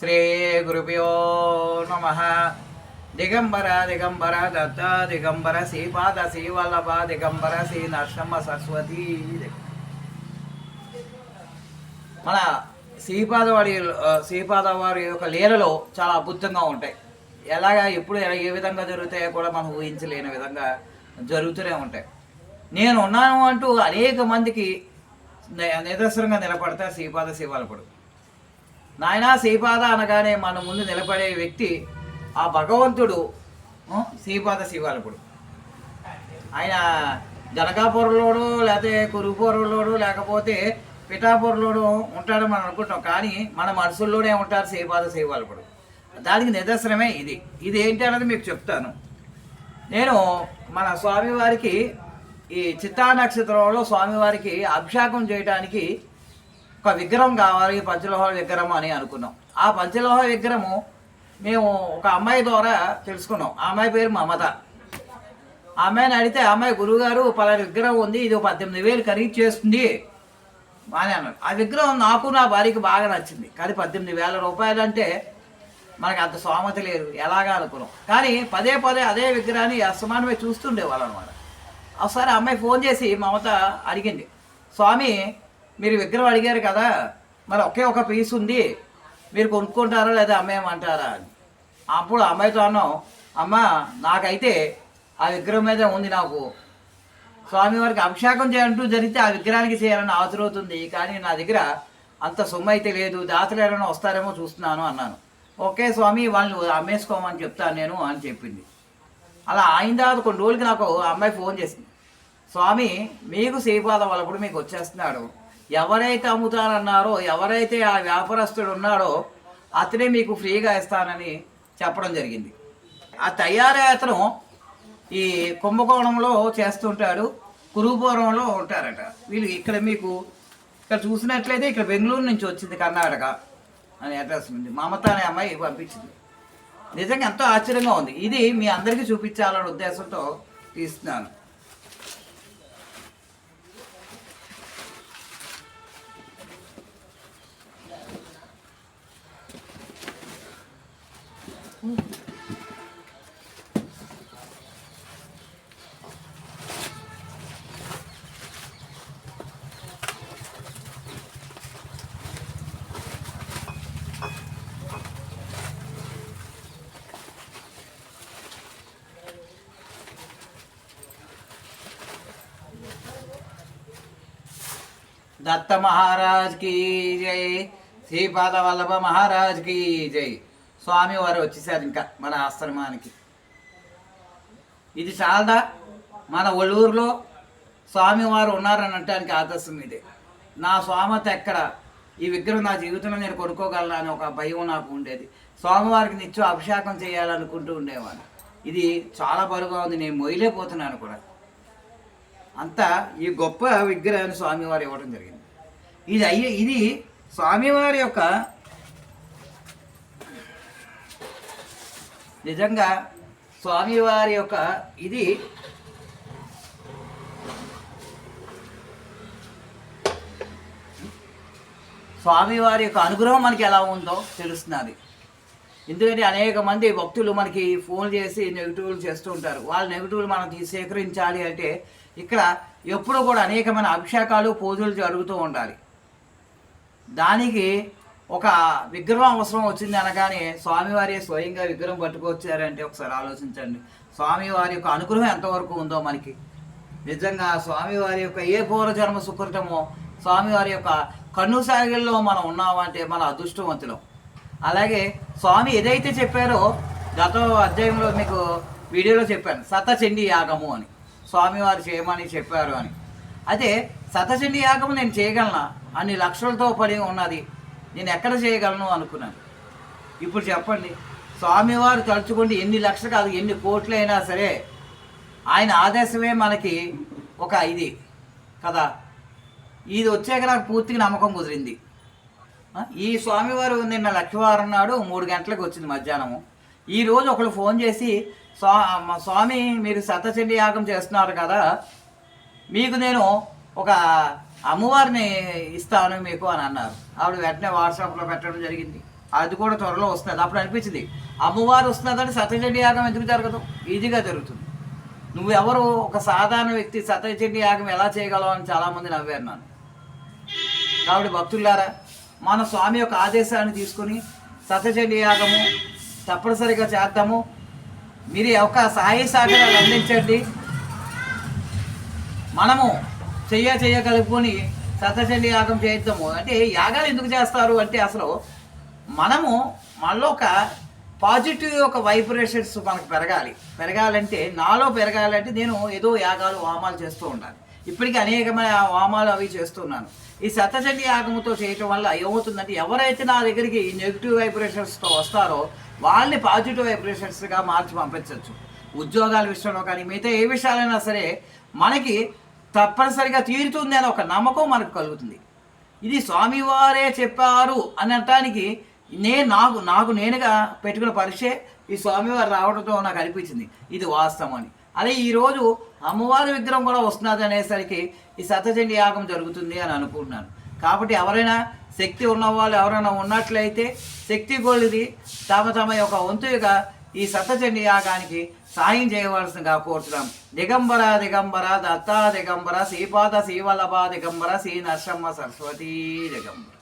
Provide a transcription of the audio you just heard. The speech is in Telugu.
శ్రీ గురుభ్యో నమ దిగంబర దిగంబర దత్త దిగంబర శ్రీపాద శ్రీవల్లభ దిగంబర శ్రీ నరసింహ సరస్వతి మన శ్రీపాద వారి శ్రీపాద వారి యొక్క లీలలో చాలా అద్భుతంగా ఉంటాయి. ఎలాగా ఎప్పుడు ఎలా ఏ విధంగా జరుగుతాయో కూడా మనం ఊహించలేని విధంగా జరుగుతూనే ఉంటాయి. నేను ఉన్నాను అంటూ అనేక మందికి నిదర్శనంగా నిలబడతా శ్రీపాద శివాలపుడు నాయన శ్రీపాద అనగానే మన ముందు నిలబడే వ్యక్తి ఆ భగవంతుడు శ్రీపాద శివాలకుడు. ఆయన జనకాపురంలోడు లేకపోతే కురుపురంలోడు లేకపోతే పిఠాపురంలోడు ఉంటాడు మనం అనుకుంటాం. కానీ మన మనసుల్లోనే ఉంటారు శ్రీపాద శ్రీవాలపుడు దానికి నిదర్శనమే ఇది. ఇది ఏంటి అన్నది మీకు చెప్తాను. నేను మన స్వామివారికి ఈ చిత్తా నక్షత్రంలో స్వామివారికి అభిషేకం చేయడానికి ఒక విగ్రహం కావాలి పంచలోహ విగ్రహం అని అనుకున్నాం. ఆ పంచలోహ విగ్రహము మేము ఒక అమ్మాయి ద్వారా తెలుసుకున్నాం. ఆ అమ్మాయి పేరు మమత. ఆ అమ్మాయిని అడిగితే ఆ అమ్మాయి గురువుగారు పలానా విగ్రహం ఉంది ఇది ఒక పద్దెనిమిది వేలు ఖరీదు చేస్తుంది. అని అన్నాడు. ఆ విగ్రహం నాకు నా భార్యకి బాగా నచ్చింది. కానీ పద్దెనిమిది వేల రూపాయలు అంటే మనకు అంత సోమత లేదు. ఎలాగా అనుకున్నాం. కానీ పదే పదే అదే విగ్రహాన్ని అసమానమే చూస్తుండేవాళ్ళు అనమాట ఒకసారి ఆ అమ్మాయి ఫోన్ చేసి మమత అడిగింది స్వామి మీరు విగ్రహం అడిగారు కదా మరి ఒకే ఒక పీస్ ఉంది మీరు కొనుక్కుంటారా లేదా అమ్మేయమంటారా అని. అప్పుడు అమ్మాయితో అన్నాం అమ్మ నాకైతే ఆ విగ్రహం మీదే ఉంది నాకు. స్వామివారికి అభిషేకం చేయాలంటూ జరిగితే ఆ విగ్రహానికి చేయాలని ఆతురవుతుంది కానీ నా దగ్గర అంత సొమ్ము అయితే లేదు దాతలు ఎవరైనా వస్తారేమో చూస్తున్నాను అన్నాను. ఓకే స్వామి వాళ్ళు అమ్మేసుకోమని చెప్తాను నేను అని చెప్పింది. అలా ఆయన తర్వాత కొన్ని రోజులకి నాకు ఆ అమ్మాయి ఫోన్ చేసింది. స్వామి మీకు శ్రీపాద వాళ్ళప్పుడు మీకు వచ్చేస్తున్నాడు. ఎవరైతే అమ్ముతానన్నారో ఎవరైతే ఆ వ్యాపారస్తుడు ఉన్నాడో అతనే మీకు ఫ్రీగా ఇస్తానని చెప్పడం జరిగింది. ఆ తయారీ అతను ఈ కుంభకోణంలో చేస్తుంటాడు కురుపురంలో ఉంటారట. వీళ్ళు ఇక్కడ మీకు ఇక్కడ చూసినట్లయితే ఇక్కడ బెంగళూరు నుంచి వచ్చింది కర్ణాటక అని అడ్రస్ ఉంది. మమత అనే అమ్మాయి పంపించింది. నిజంగా ఎంతో ఆశ్చర్యంగా ఉంది. ఇది మీ అందరికీ చూపించాలనే ఉద్దేశంతో తీస్తున్నాను. దత్త మహారాజ్కి జై. శ్రీపాద వల్లభ మహారాజ్కి జై. స్వామి వారు వచ్చేసారు ఇంకా మన ఆశ్రమానికి. ఇది చాలదా? మన ఒళ్ళూరులో స్వామివారు ఉన్నారని అనటానికి ఆదర్శం ఇదే. నా స్వామత ఎక్కడ? ఈ విగ్రహం నా జీవితంలో నేను కొనుక్కోగలను అని ఒక భయం నాకు ఉండేది. స్వామివారికి నిత్యం అభిషేకం చేయాలనుకుంటూ ఉండేవాడు ఇది చాలా బరువుగా ఉంది. నేను మొయ్యలేకపోతున్నాను కూడా. అంతా ఈ గొప్ప విగ్రహాన్ని స్వామివారు ఇవ్వడం జరిగింది. ఇది అయ్యే ఇది స్వామివారి యొక్క నిజంగా స్వామివారి యొక్క ఇది స్వామివారి యొక్క అనుగ్రహం మనకి ఎలా ఉందో తెలుస్తున్నది ఎందుకంటే అనేక మంది భక్తులు మనకి ఫోన్ చేసి నెగిటివ్లు చేస్తూ ఉంటారు. వాళ్ళ నెగిటివ్లు మనం స్వీకరించాలి సేకరించాలి అంటే ఇక్కడ ఎప్పుడూ కూడా అనేకమైన అభిషేకాలు పూజలు జరుగుతూ ఉండాలి. దానికి ఒక విగ్రహం అవసరం వచ్చింది అనగానే స్వామివారి స్వయంగా విగ్రహం పట్టుకొచ్చారంటే ఒకసారి ఆలోచించండి. స్వామివారి యొక్క అనుగ్రహం ఎంతవరకు ఉందో మనకి. నిజంగా స్వామివారి యొక్క ఏ పూర్వజన్మ సుకృతమో స్వామివారి యొక్క కన్ను సాగిల్లో మనం ఉన్నామంటే మన అదృష్టవంతులం. అలాగే స్వామి ఏదైతే చెప్పారో గత అధ్యాయంలో మీకు వీడియోలో చెప్పాను సతచండి యాగము అని. స్వామివారు చేయమని చెప్పారు అని. అయితే సతచండి యాగము నేను చేయగలనా? అన్ని లక్షలతో పడి ఉన్నది. నేను ఎక్కడ చేయగలను అనుకున్నాను. ఇప్పుడు చెప్పండి స్వామివారు తలుచుకుంటే ఎన్ని లక్షలు కాదు ఎన్ని కోట్లు అయినా సరే ఆయన ఆదేశమే మనకి ఒక ఇది కదా. ఇది వచ్చాక నాకు పూర్తిగా నమ్మకం కుదిరింది. ఈ స్వామివారు నిన్న లక్షవారం నాడు మూడు గంటలకు వచ్చింది మధ్యాహ్నము. ఈ రోజు ఒకరు ఫోన్ చేసి స్వా స్వామి మీరు సతచండి యాగం చేస్తున్నారు కదా మీకు నేను ఒక అమ్మవారిని ఇస్తాను మీకు అని అన్నారు. ఆవిడ వెంటనే వాట్సాప్లో పెట్టడం జరిగింది. అది కూడా త్వరలో వస్తుంది అప్పుడు అనిపించింది అమ్మవారు వస్తున్నదని సత్యచండి యాగం ఎందుకు జరగదు? ఈజీగా జరుగుతుంది. నువ్వెవరు ఒక సాధారణ వ్యక్తి సత్యచండి యాగం ఎలా చేయగలవు? అని చాలామంది నవ్వారు నన్ను. కాబట్టి భక్తులారా మన స్వామి యొక్క ఆదేశాన్ని తీసుకుని సత్యచండి యాగము తప్పనిసరిగా చేద్దాము. మీరు ఒక సహాయ సహకారాలు అందించండి. మనము చెయ్య చెయ్య కలుపుకొని సత్యచండి యాగం చేద్దాము అంటే యాగాలు ఎందుకు చేస్తారు అంటే అసలు మనము మనలో ఒక పాజిటివ్ ఒక వైబ్రేషన్స్ మనకు పెరగాలి. పెరగాలంటే నాలో పెరగాలంటే నేను ఏదో యాగాలు వామాలు చేస్తూ ఉండాలి. ఇప్పటికీ అనేకమైన వామాలు అవి చేస్తున్నాను. ఈ సత్యచండి యాగముతో చేయటం వల్ల ఏమవుతుందంటే ఎవరైతే నా దగ్గరికి ఈ నెగిటివ్ వైబ్రేషన్స్తో వస్తారో వాళ్ళని పాజిటివ్ వైబ్రేషన్స్గా మార్చి పంపించవచ్చు ఉద్యోగాల విషయంలో కానీ మిగతా ఏ విషయాలైనా సరే మనకి తప్పనిసరిగా తీరుతుంది అని ఒక నమ్మకం మనకు కలుగుతుంది. ఇది స్వామివారే చెప్పారు అని అనటానికి నేను నాకు నాకు నేనుగా పెట్టుకున్న పరీక్షే ఈ స్వామివారు రావడంతో నాకు అనిపించింది. ఇది వాస్తవం అని. అదే ఈరోజు అమ్మవారి విగ్రహం కూడా వస్తున్నది అనేసరికి ఈ సత్యచండి యాగం జరుగుతుంది అని అనుకుంటున్నాను. కాబట్టి ఎవరైనా శక్తి ఉన్న వాళ్ళు ఎవరైనా ఉన్నట్లయితే శక్తి కొలిది తమ తమ యొక్క వంతుగా ఈ సత్యచండి యాగానికి సాయం చేయవలసిందిగా కోరుతున్నాం. దిగంబర దిగంబర దత్తా దిగంబర శ్రీపాద శ్రీవల్లభ దిగంబర శ్రీ నరసింహ సరస్వతి దిగంబర.